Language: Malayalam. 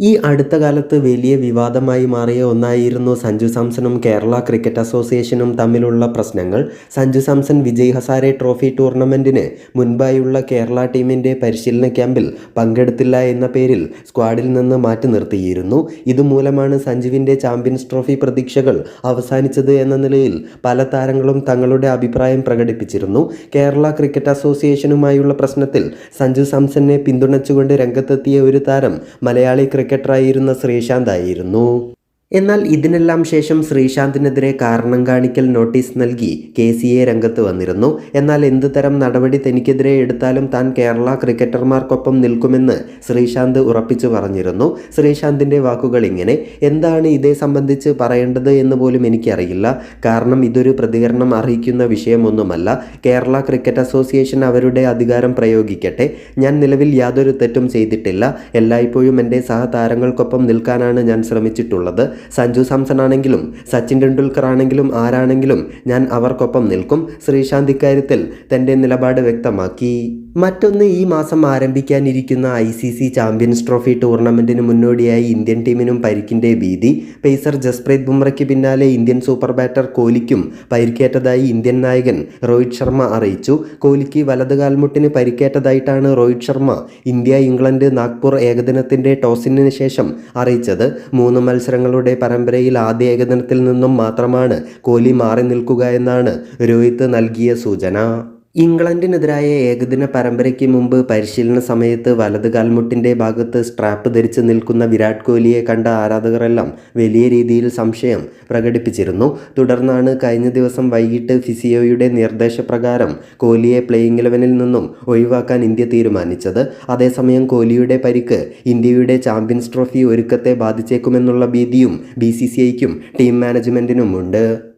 ഈ അടുത്ത കാലത്ത് വലിയ വിവാദമായി മാറിയ ഒന്നായിരുന്നു സഞ്ജു സാംസണും കേരള ക്രിക്കറ്റ് അസോസിയേഷനും തമ്മിലുള്ള പ്രശ്നങ്ങൾ. സഞ്ജു സാംസൺ വിജയ് ഹസാരെ ട്രോഫി ടൂർണമെന്റിന് മുൻപായുള്ള കേരള ടീമിന്റെ പരിശീലന ക്യാമ്പിൽ പങ്കെടുത്തില്ല എന്ന പേരിൽ സ്ക്വാഡിൽ നിന്ന് മാറ്റി നിർത്തിയിരുന്നു. ഇതുമൂലമാണ് സഞ്ജുവിന്റെ ചാമ്പ്യൻസ് ട്രോഫി പ്രതീക്ഷകൾ അവസാനിച്ചത് എന്ന നിലയിൽ പല താരങ്ങളും തങ്ങളുടെ അഭിപ്രായം പ്രകടിപ്പിച്ചിരുന്നു. കേരള ക്രിക്കറ്റ് അസോസിയേഷനുമായുള്ള പ്രശ്നത്തിൽ സഞ്ജു സാംസണിനെ പിന്തുണച്ചുകൊണ്ട് രംഗത്തെത്തിയ ഒരു താരം മലയാളി ക്രിക്കറ്ററായിരുന്ന ശ്രീശാന്ത് ആയിരുന്നു. എന്നാൽ ഇതിനെല്ലാം ശേഷം ശ്രീശാന്തിനെതിരെ കാരണം കാണിക്കൽ നോട്ടീസ് നൽകി കെ സി എ രംഗത്ത് വന്നിരുന്നു. എന്നാൽ എന്ത് തരം നടപടി തനിക്കെതിരെ എടുത്താലും താൻ കേരള ക്രിക്കറ്റർമാർക്കൊപ്പം നിൽക്കുമെന്ന് ശ്രീശാന്ത് ഉറപ്പിച്ചു പറഞ്ഞിരുന്നു. ശ്രീശാന്തിന്റെ വാക്കുകൾ ഇങ്ങനെ എന്താണ് ഇതേ സംബന്ധിച്ച് പറയേണ്ടത് എന്ന് പോലും എനിക്കറിയില്ല. കാരണം ഇതൊരു പ്രതികരണം അറിയിക്കുന്ന വിഷയമൊന്നുമല്ല. കേരള ക്രിക്കറ്റ് അസോസിയേഷൻ അവരുടെ അധികാരം പ്രയോഗിക്കട്ടെ. ഞാൻ നിലവിൽ യാതൊരു തെറ്റും ചെയ്തിട്ടില്ല. എല്ലായ്പ്പോഴും എന്റെ സഹതാരങ്ങൾക്കൊപ്പം നിൽക്കാനാണ് ഞാൻ ശ്രമിച്ചിട്ടുള്ളത്. സഞ്ജു സാംസൺ ആണെങ്കിലും സച്ചിൻ ടെണ്ടുൽക്കർ ആണെങ്കിലും ആരാണെങ്കിലും ഞാൻ അവർക്കൊപ്പം നിൽക്കും ശ്രീശാന്ത് ഇക്കാര്യത്തിൽ തന്റെ നിലപാട് വ്യക്തമാക്കി. മറ്റൊന്ന് ഈ മാസം ആരംഭിക്കാനിരിക്കുന്ന I C C champions trophy ടൂർണമെന്റിന് മുന്നോടിയായി ഇന്ത്യൻ ടീമിനും പരിക്കിന്റെ ഭീതി. പേസർ ജസ്പ്രീത് ബുംറയ്ക്ക് പിന്നാലെ ഇന്ത്യൻ സൂപ്പർ ബാറ്റർ കോഹ്ലിക്കും പരിക്കേറ്റതായി ഇന്ത്യൻ നായകൻ രോഹിത് ശർമ്മ അറിയിച്ചു. കോഹ്ലിക്ക് വലത് കാൽമുട്ടിന് പരിക്കേറ്റതായിട്ടാണ് രോഹിത് ശർമ്മ ഇന്ത്യ ഇംഗ്ലണ്ട് നാഗ്പൂർ ഏകദിനത്തിന്റെ ടോസിന് ശേഷം അറിയിച്ചത്. മൂന്ന് മത്സരങ്ങളുടെ പരമ്പരയിൽ ആദ്യ ഏകദിനത്തിൽ നിന്നും മാത്രമാണ് കോഹ്ലി മാറി നിൽക്കുക എന്നാണ് രോഹിത് നൽകിയ സൂചന. ഇംഗ്ലണ്ടിനെതിരായ ഏകദിന പരമ്പരയ്ക്ക് മുമ്പ് പരിശീലന സമയത്ത് വലത് കാൽമുട്ടിന്റെ ഭാഗത്ത് സ്ട്രാപ്പ് ധരിച്ച് നിൽക്കുന്ന വിരാട് കോഹ്ലിയെ കണ്ട ആരാധകരെല്ലാം വലിയ രീതിയിൽ സംശയം പ്രകടിപ്പിച്ചിരുന്നു. തുടർന്നാണ് കഴിഞ്ഞ ദിവസം വൈകിട്ട് ഫിസിയോയുടെ നിർദ്ദേശപ്രകാരം കോഹ്ലിയെ പ്ലേയിങ് ഇലവനിൽ നിന്നും ഒഴിവാക്കാൻ ഇന്ത്യ തീരുമാനിച്ചത്. അതേസമയം കോഹ്ലിയുടെ പരിക്ക് ഇന്ത്യയുടെ ചാമ്പ്യൻസ് ട്രോഫി ഒരുക്കത്തെ ബാധിച്ചേക്കുമെന്നുള്ള ഭീതിയും ബി ടീം മാനേജ്മെന്റിനുമുണ്ട്